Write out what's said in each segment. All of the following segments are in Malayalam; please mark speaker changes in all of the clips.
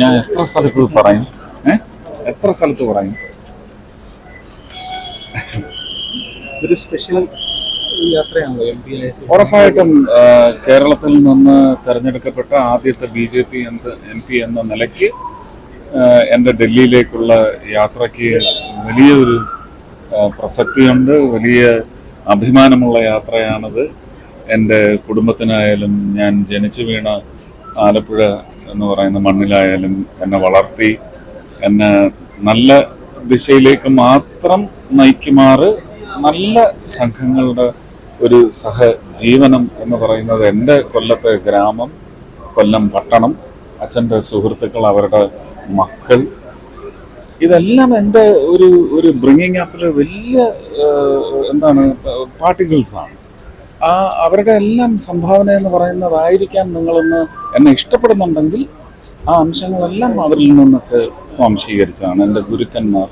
Speaker 1: ഞാൻ എത്ര സ്ഥലത്ത് പറയും? എത്ര സ്ഥലത്ത് പറയും?
Speaker 2: ഒരു സ്പെഷ്യൽ യാത്രയാണല്ലോ എം പി.
Speaker 1: ഉറപ്പായിട്ടും കേരളത്തിൽ നിന്ന് തെരഞ്ഞെടുക്കപ്പെട്ട ആദ്യത്തെ B J P M P എന്ന നിലയ്ക്ക് എന്റെ ഡൽഹിയിലേക്കുള്ള യാത്രയ്ക്ക് വലിയൊരു പ്രസക്തിയുണ്ട് വലിയ അഭിമാനമുള്ള യാത്രയാണത്. എന്റെ കുടുംബത്തിനായാലും ഞാൻ ജനിച്ചു വീണ ആലപ്പുഴ എന്ന് പറയുന്ന മണ്ണിലായാലും എന്നെ വളർത്തി എന്നെ നല്ല ദിശയിലേക്ക് മാത്രം നയിക്കുമാറ് നല്ല സംഘങ്ങളുടെ ഒരു സഹജീവനം എന്ന് പറയുന്നത് എന്റെ കൊല്ലത്തെ ഗ്രാമം കൊല്ലം പട്ടണം അച്ഛന്റെ സുഹൃത്തുക്കൾ അവരുടെ മക്കൾ. ഇതെല്ലാം എന്റെ ഒരു ഒരു ബ്രിങ്ങിങ് അപ്പിൽ വലിയ എന്താണ് പാർട്ടിക്കിൾസാണ്. ആ അവരുടെ എല്ലാം സംഭാവന എന്ന് പറയുന്നതായിരിക്കാം നിങ്ങളൊന്ന് എന്നെ ഇഷ്ടപ്പെടുന്നുണ്ടെങ്കിൽ ആ അംശങ്ങളെല്ലാം അവരിൽ നിന്നൊക്കെ സ്വാംശീകരിച്ചാണ്. എന്റെ ഗുരുക്കന്മാർ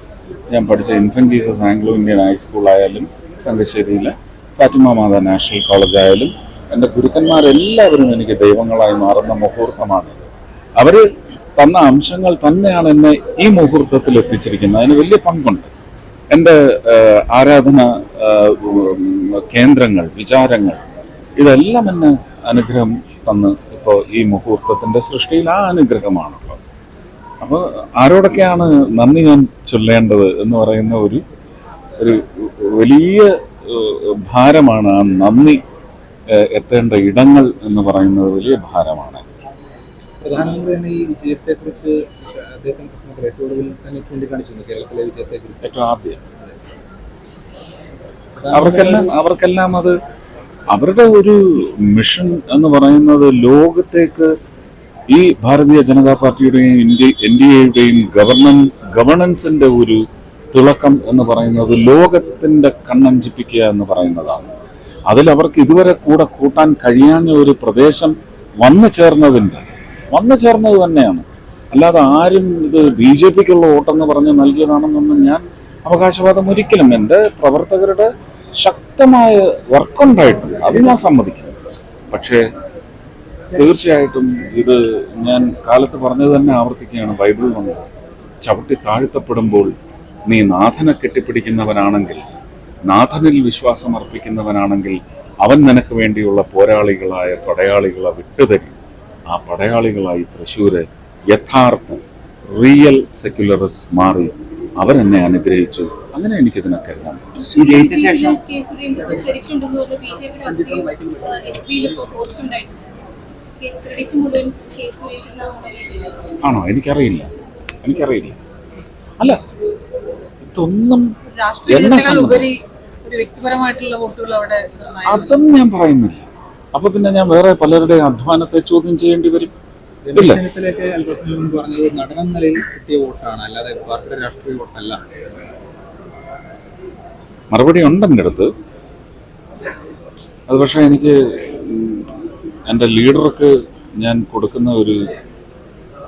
Speaker 1: ഞാൻ പഠിച്ച ഇൻഫൻ ജീസസ് ആംഗ്ലോ ഇന്ത്യൻ ഹൈസ്കൂളായാലും തങ്കശ്ശേരിയിലെ ഫാറ്റിമ മാത നാഷണൽ കോളേജ് ആയാലും എന്റെ ഗുരുക്കന്മാരെല്ലാവരും എനിക്ക് ദൈവങ്ങളായി മാറുന്ന മുഹൂർത്തമാണ്. അവർ തന്ന അംശങ്ങൾ തന്നെയാണ് എന്നെ ഈ മുഹൂർത്തത്തിൽ എത്തിച്ചിരിക്കുന്നത്. അതിന് വലിയ പങ്കുണ്ട്. എന്റെ ആരാധന കേന്ദ്രങ്ങൾ വിചാരങ്ങൾ ഇതെല്ലാം എന്നെ അനുഗ്രഹം തന്ന് ഇപ്പോൾ ഈ മുഹൂർത്തത്തിന്റെ സൃഷ്ടിയിൽ ആ അനുഗ്രഹമാണുള്ളത്. അപ്പോൾ ആരോടൊക്കെയാണ് നന്ദി ഞാൻ ചൊല്ലേണ്ടത് എന്ന് പറയുന്ന ഒരു ഒരു വലിയ ഭാരമാണ് ആ നന്ദി എത്തേണ്ട ഇടങ്ങൾ എന്ന് പറയുന്നത് വലിയ ഭാരമാണ്.
Speaker 2: പ്രധാനമന്ത്രി ഈ വിജയത്തെക്കുറിച്ച് അദ്ദേഹത്തിന്റെ പ്രസംഗത്തിൽ ഏറ്റവും ഒടുവിൽ തന്നെ ചൂണ്ടിക്കാണിച്ചിരുന്നു കേരളത്തിലെ വിജയത്തെക്കുറിച്ച്.
Speaker 1: ഏറ്റവും ആദ്യം. അവർക്കെല്ലാം അവർക്കെല്ലാം അത് അവരുടെ ഒരു മിഷൻ എന്ന് പറയുന്നത് ലോകത്തേക്ക് ഈ ഭാരതീയ ജനതാ പാർട്ടിയുടെയും ഇന്ത്യ എൻ ഡി എയുടെയും ഗവർണൻസ് ഗവർണൻസിന്റെ ഒരു തിളക്കം എന്ന് പറയുന്നത് ലോകത്തിന്റെ കണ്ണഞ്ചിപ്പിക്കുക എന്ന് പറയുന്നതാണ്. അതിൽ അവർക്ക് ഇതുവരെ കൂടെ കൂട്ടാൻ കഴിയാഞ്ഞ ഒരു പ്രദേശം വന്നു ചേർന്നതിന്റെ വന്നു ചേർന്നത് തന്നെയാണ്. അല്ലാതെ ആരും ഇത് ബി ജെ പിക്കുള്ള വോട്ടെന്ന് പറഞ്ഞ് നൽകിയതാണെന്നൊന്നും ഞാൻ അവകാശവാദം ഒരിക്കലും എന്റെ പ്രവർത്തകരുടെ ശക്തമായ വർക്കുണ്ടായിട്ടുണ്ട് അത് ഞാൻ സമ്മതിക്കുന്നു. പക്ഷേ തീർച്ചയായിട്ടും ഇത് ഞാൻ കാലത്ത് പറഞ്ഞത് തന്നെ ആവർത്തിക്കുകയാണ്. നിന്ന് ചവിട്ടി താഴ്ത്തപ്പെടുമ്പോൾ നീ നാഥനെ കെട്ടിപ്പിടിക്കുന്നവനാണെങ്കിൽ നാഥനിൽ വിശ്വാസം അർപ്പിക്കുന്നവനാണെങ്കിൽ അവൻ നിനക്ക് വേണ്ടിയുള്ള പോരാളികളായ പടയാളികളെ വിട്ടുതരും. ആ പടയാളികളായി തൃശ്ശൂര് യഥാർത്ഥ റിയൽ സെക്യുലറിസ് മാറി അവരെന്നെ അനുഗ്രഹിച്ചു. അങ്ങനെ എനിക്കിതിനെ കരുതാൻ ആണോ എനിക്കറിയില്ല. എനിക്കറിയില്ല. അല്ല ഇതൊന്നും
Speaker 3: രാഷ്ട്രീയ
Speaker 1: എന്നെ
Speaker 3: ചിന്തകൾ ഉപരി ഒരു വ്യക്തിപരമായിട്ടുള്ള വോട്ടുകൾ അവിടെ നിർണായകം.
Speaker 1: ഞാൻ പറയുന്നില്ല. അപ്പൊ പിന്നെ ഞാൻ വേറെ പലരുടെയും അധ്വാനത്തെ ചോദ്യം ചെയ്യേണ്ടി വരും.
Speaker 2: നടനം നിലയിൽ കിട്ടിയ വോട്ടാണ്. അല്ലാതെ പാർട്ടിയുടെ രാഷ്ട്രീയ വോട്ടല്ല.
Speaker 1: മറുപടി ഉണ്ട് എന്റെ അടുത്ത്. അത് പക്ഷേ എനിക്ക് എന്റെ ലീഡർക്ക് ഞാൻ കൊടുക്കുന്ന ഒരു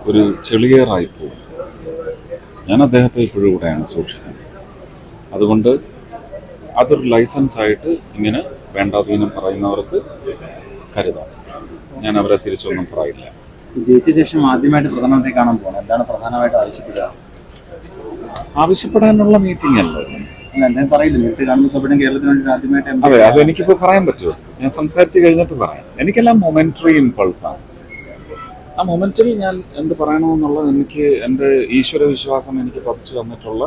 Speaker 1: ഒരു ചെളിയേറായി പോകും ഞാൻ അദ്ദേഹത്തെ ഇപ്പോഴും കൂടെയാണ് സൂക്ഷിക്കുന്നത്. അതുകൊണ്ട് അതൊരു ലൈസൻസ് ആയിട്ട് ഇങ്ങനെ വേണ്ടാതീനം പറയുന്നവർക്ക് കരുതാം. ഞാൻ അവരെ തിരിച്ചൊന്നും പറയില്ല.
Speaker 4: ജയിച്ച ശേഷം ആദ്യമായിട്ട് പ്രധാനമന്ത്രി കാണാൻ പോകണം. എന്താണ് പ്രധാനമായിട്ട് ആവശ്യപ്പെടുക?
Speaker 1: ആവശ്യപ്പെടാനുള്ള മീറ്റിംഗ് അല്ലേ.
Speaker 4: എന്തായാലും പറയില്ല നേരിട്ട് കാണുന്ന സഭയുടെ കേരളത്തിന് വേണ്ടി ആദ്യമായിട്ട്
Speaker 1: അതെ അത് എനിക്കിപ്പോൾ പറയാൻ പറ്റുമോ? ഞാൻ സംസാരിച്ച് കഴിഞ്ഞിട്ട് പറയാം. എനിക്കെല്ലാം മൊമെന്ററി ഇമ്പൾസ് ആണ്. ആ മൊമെന്റിൽ ഞാൻ എന്ത് പറയണമെന്നുള്ളത് എനിക്ക് എന്റെ ഈശ്വര വിശ്വാസം എനിക്ക് പതിച്ചു തന്നിട്ടുള്ള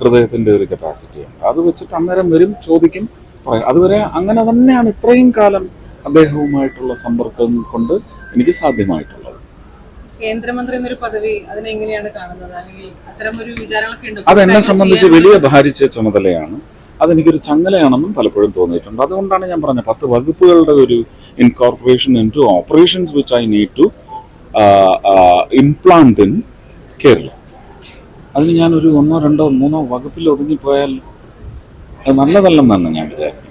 Speaker 1: ഹൃദയത്തിന്റെ ഒരു കപ്പാസിറ്റിയാണ് അത് വെച്ചിട്ട് അന്നേരം വരും ചോദിക്കും പറയും. അതുവരെ അങ്ങനെ തന്നെയാണ് ഇത്രയും കാലം അദ്ദേഹവുമായിട്ടുള്ള സമ്പർക്കം കൊണ്ട് എനിക്ക് സാധ്യമായിട്ടുള്ളത്.
Speaker 3: കേന്ദ്രമന്ത്രി എന്നൊരു പദവി അതിനെ എങ്ങനെയാണ് കാണുന്നത്? അല്ലെങ്കിൽ അത്തരം ഒരു വിചാരങ്ങളൊക്കെ ഉണ്ട്?
Speaker 1: അത് എന്നെ സംബന്ധിച്ച് വലിയ ഭാരിച്ച ചുമതലയാണ്. അതെനിക്കൊരു ചങ്ങലയാണെന്നും പലപ്പോഴും തോന്നിയിട്ടുണ്ട്. അതുകൊണ്ടാണ് ഞാൻ പറഞ്ഞത് പത്ത് വകുപ്പുകളുടെ ഒരു incorporation into operations which I need to implant in Kerala അതിന് ഒരു ഒന്നോ രണ്ടോ മൂന്നോ വകുപ്പിൽ ഒതുങ്ങിപ്പോയാൽ അത് നല്ലതല്ലെന്നാണ് ഞാൻ വിചാരിക്കുന്നത്